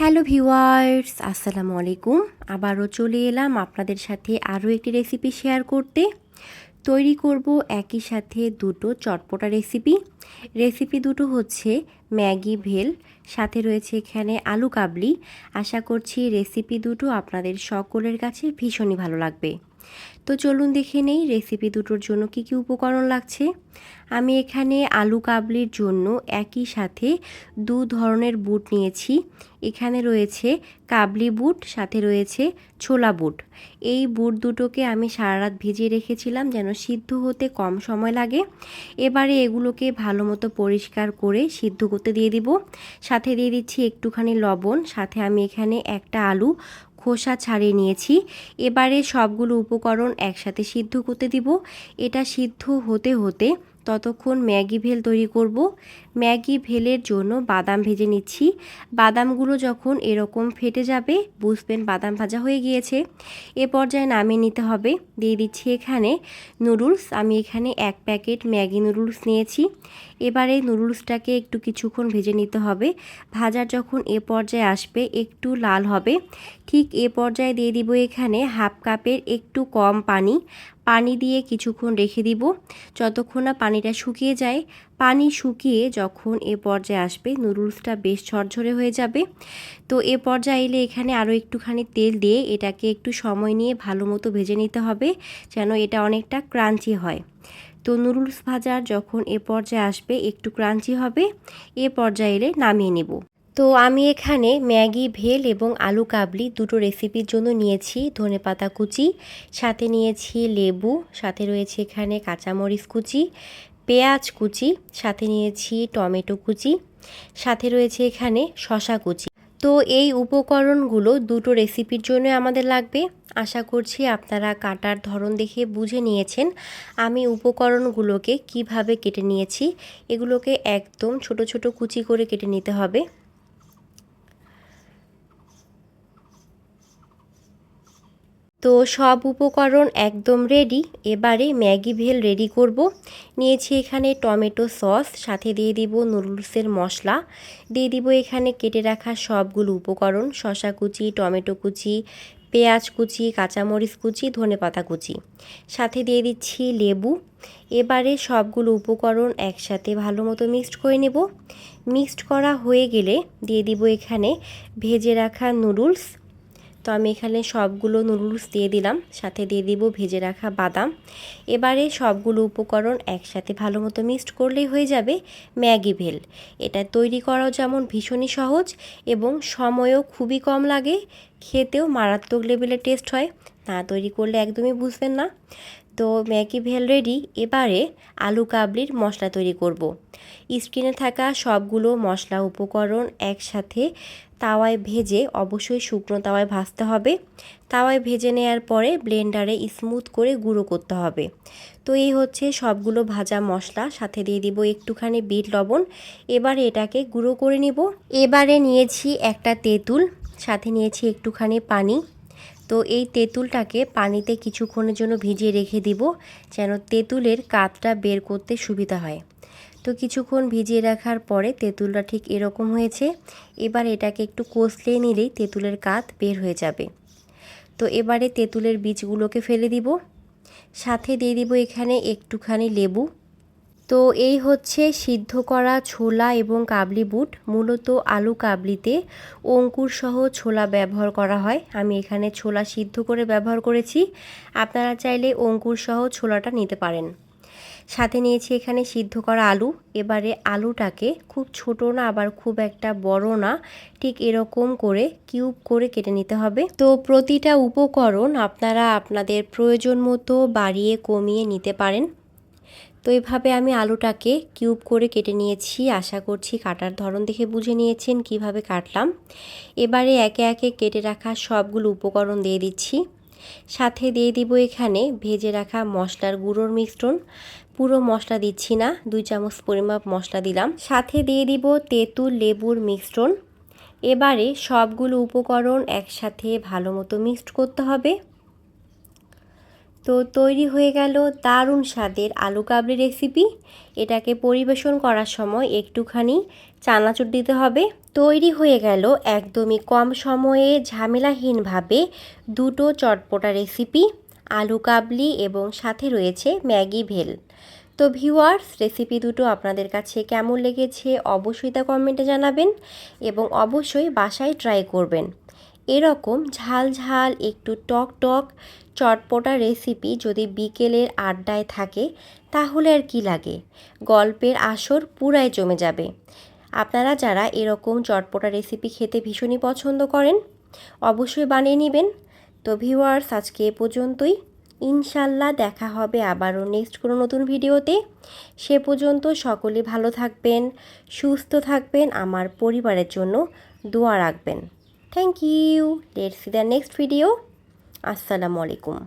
Hello viewers আসসালামু আলাইকুম। আবারও চলে এলাম আপনাদের সাথে আরও একটি রেসিপি শেয়ার করতে। তৈরি করব একই সাথে দুটো চটপটা রেসিপি। রেসিপি দুটো হচ্ছে ম্যাগি ভেল, সাথে রয়েছে এখানে আলু কাবলি। আশা করছি রেসিপি দুটো আপনাদের সকলের কাছে ভীষণই ভালো লাগবে। তো চলুন দেখে নেই রেসিপি দুটোর জন্য কি কি উপকরণ লাগছে। আমি এখানে আলু কাবলির জন্য একই সাথে দু ধরনের বুট নিয়েছি। এখানে রয়েছে কাবলি বুট, সাথে রয়েছে ছোলা বুট। এই বুট দুটোকে আমি সারা রাত ভিজিয়ে রেখেছিলাম যেন সিদ্ধ হতে কম সময় লাগে। এবারে এগুলোকে ভালো মতো পরিষ্কার করে সিদ্ধ করতে দিয়ে দিব। সাথে দিয়ে দিচ্ছি একটুখানি লবণ, সাথে আমি এখানে একটা আলু খোসা ছাড়িয়ে নিয়েছি। এবারে সবগুলো উপকরণ একসাথে সিদ্ধ করতে দিব। এটা সিদ্ধ হতে হতে ততক্ষণ ম্যাগি ভেল তৈরি করব। ম্যাগি ভেলের জন্য বাদাম ভেজে নিচ্ছি। বাদামগুলো যখন এরকম ফেটে যাবে, বুঝবেন বাদাম ভাজা হয়ে গিয়েছে। এ পর্যায়ে নামিয়ে নিতে হবে। দিয়ে দিচ্ছি এখানে নুডলস। আমি এখানে এক প্যাকেট ম্যাগি নুডলস নিয়েছি। এবারে নুডলসটাকে একটু কিছুক্ষণ ভেজে নিতে হবে। ভাজার যখন এ পর্যায়ে আসবে, একটু লাল হবে। ঠিক এ পর্যায়ে দিয়ে দিব এখানে হাফ কাপের একটু কম পানি। পানি দিয়ে কিছুক্ষণ রেখে দিব। যতক্ষণ না পানিটা শুকিয়ে যায়, পানি শুকিয়ে যখন এ পর্যায়ে আসবে নুডলসটা বেশ ঝরঝরে হয়ে যাবে। তো এ পর্যায়ে এলে এখানে আরও একটুখানি তেল দিয়ে এটাকে একটু সময় নিয়ে ভালো মতো ভেজে নিতে হবে, যেন এটা অনেকটা ক্রাঞ্চি হয়। তো নুডলস ভাজার যখন এ পর্যায়ে আসবে, একটু ক্রাঞ্চি হবে। এ পর্যায়ে এলে নামিয়ে নেব। তো আমি এখানে ম্যাগি, ভেল এবং আলু কাবলি দুটো রেসিপির জন্য নিয়েছি। ধনে পাতা কুচি, সাথে নিয়েছি লেবু, সাথে রয়েছে এখানে কাঁচামরিচ কুচি, পেঁয়াজ কুচি, সাথে নিয়েছি টমেটো কুচি, সাথে রয়েছে এখানে শশা কুচি। তো এই উপকরণগুলো দুটো রেসিপির জন্য আমাদের লাগবে। আশা করছি আপনারা কাটার ধরন দেখে বুঝে নিয়েছেন। আমি উপকরণগুলোকে কীভাবে কেটে নিয়েছি, এগুলোকে একদম ছোট ছোট কুচি করে কেটে নিতে হবে। তো সব উপকরণ একদম রেডি এবারে ম্যাগি ভেল রেডি করব। নিয়েছি এখানে টমেটো সস, সাথে দিয়ে দিব নুডলসের মশলা। দিয়ে দিব এখানে কেটে রাখা সবগুলো উপকরণ শশা কুচি, টমেটো কুচি, পেঁয়াজ কুচি, কাঁচামরিচ কুচি ধনে পাতা কুচি। সাথে দিয়ে দিচ্ছি লেবু। এবারে সবগুলো উপকরণ একসাথে ভালো মতো মিক্সড করে নেব। মিক্সড করা হয়ে গেলে দিয়ে দিব এখানে ভেজে রাখা নুডলস। তো আমি এখানে সবগুলো নুডলস দিয়ে দিলাম। সাথে দিয়ে দিব ভেজে রাখা বাদাম। এবারে সবগুলো উপকরণ একসাথে ভালো মতো মিক্সড করলেই হয়ে যাবে ম্যাগি ভেল। এটা তৈরি করাও যেমন ভীষণই সহজ এবং সময়ও খুবই কম লাগে, খেতেও মারাত্মক লেভেলের টেস্ট হয়। না তৈরি করলে একদমই বুঝবেন না। তো ম্যাগি ভেল রেডি, এবারে আলু কাবলির মশলা তৈরি করব। স্ক্রিনে থাকা সবগুলো মশলা উপকরণ একসাথে তাওয়ায় ভেজে অবশ্যই শুকনো তাওয়ায় ভাজতে হবে। তাওয়ায় ভেজে নেওয়ার পরে ব্লেন্ডারে স্মুথ করে গুঁড়ো করতে হবে। তো এই হচ্ছে সবগুলো ভাজা মশলা, সাথে দিয়ে দিব একটুখানি বিট লবণ। এবারে এটাকে গুঁড়ো করে নিব। এবারে নিয়েছি একটা তেঁতুল, সাথে নিয়েছি একটুখানি পানি। তো এই তেঁতুলটাকে পানিতে কিছুক্ষণের জন্য ভিজিয়ে রেখে দিব, যেন তেঁতুলের কাতটা বের করতে সুবিধা হয়। তো কিছুক্ষণ ভিজিয়ে রাখার পরে তেঁতুলটা ঠিক এরকম হয়েছে, এবার এটাকে একটু কষলে নিলেই তেঁতুলের কাত বের হয়ে যাবে। তো এবারে তেঁতুলের বীজগুলোকে ফেলে দিব। সাথে দিয়ে দিব এখানে একটুখানি লেবু। তো এই হচ্ছে সিদ্ধ করা ছোলা এবং কাবলি বুট। মূলত আলু কাবলিতে অঙ্কুর সহ ছোলা ব্যবহার করা হয়। আমি এখানে ছোলা সিদ্ধ করে ব্যবহার করেছি। আপনারা চাইলে অঙ্কুর সহ ছোলাটা নিতে পারেন। সাথে নিয়েছি এখানে সিদ্ধ করা আলু। এবারে আলুটাকে খুব ছোট না, আবার খুব একটা বড় না, ঠিক এরকম করে কিউব করে কেটে নিতে হবে। তো প্রতিটা উপকরণ আপনারা আপনাদের প্রয়োজন মতো বাড়িয়ে কমিয়ে নিতে পারেন। তো এইভাবে আমি আলুটাকে কিউব করে কেটে নিয়েছি। আশা করছি কাটার ধরন দেখে বুঝে নিয়েছেন কীভাবে কাটলাম। এবারে একে একে কেটে রাখা সবগুলো উপকরণ দিয়ে দিচ্ছি। সাথে দিয়ে দিব এখানে ভেজে রাখা মশলার গুঁড়োর মিশ্রণ পুরো মশলা দিচ্ছি না, দুই চামচ পরিমাপ মশলা দিলাম। সাথে দিয়ে দিব তেঁতুল লেবুর মিশ্রণ এবারে সবগুলো উপকরণ একসাথে ভালো মতো মিক্সড করতে হবে। তো তৈরি হয়ে গেল দারুণ স্বাদের আলু কাবলি রেসিপি এটাকে পরিবেশন করার সময় একটুখানি চানাচুর দিতে হবে। তৈরি হয়ে গেল একদমই কম সময়ে ঝামেলাহীনভাবে দুটো চটপটা রেসিপি আলু কাবলি এবং সাথে রয়েছে ম্যাগি ভেল। তো ভিউয়ার্স রেসিপি দুটো আপনাদের কাছে কেমন লেগেছে অবশ্যই তা কমেন্টে জানাবেন এবং অবশ্যই বাসায় ট্রাই করবেন। এরকম ঝাল ঝাল, একটু টক টক, চটপটা রেসিপি যদি বিকেলের আড্ডায় থাকে, তাহলে আর কি লাগে? গল্পের আসর পুরাই জমে যাবে। আপনারা যারা এরকম চটপটা রেসিপি খেতে ভীষণই পছন্দ করেন, অবশ্যই বানিয়ে নেবেন। তো ভিউয়ার্স আজকে এ পর্যন্তই। ইনশাল্লাহ দেখা হবে আবারও নেক্সট কোনো নতুন ভিডিওতে। সে পর্যন্ত সকলে ভালো থাকবেন, সুস্থ থাকবেন, আমার পরিবারের জন্য দোয়া রাখবেন। Thank you let's see the next video আসসালামু আলাইকুম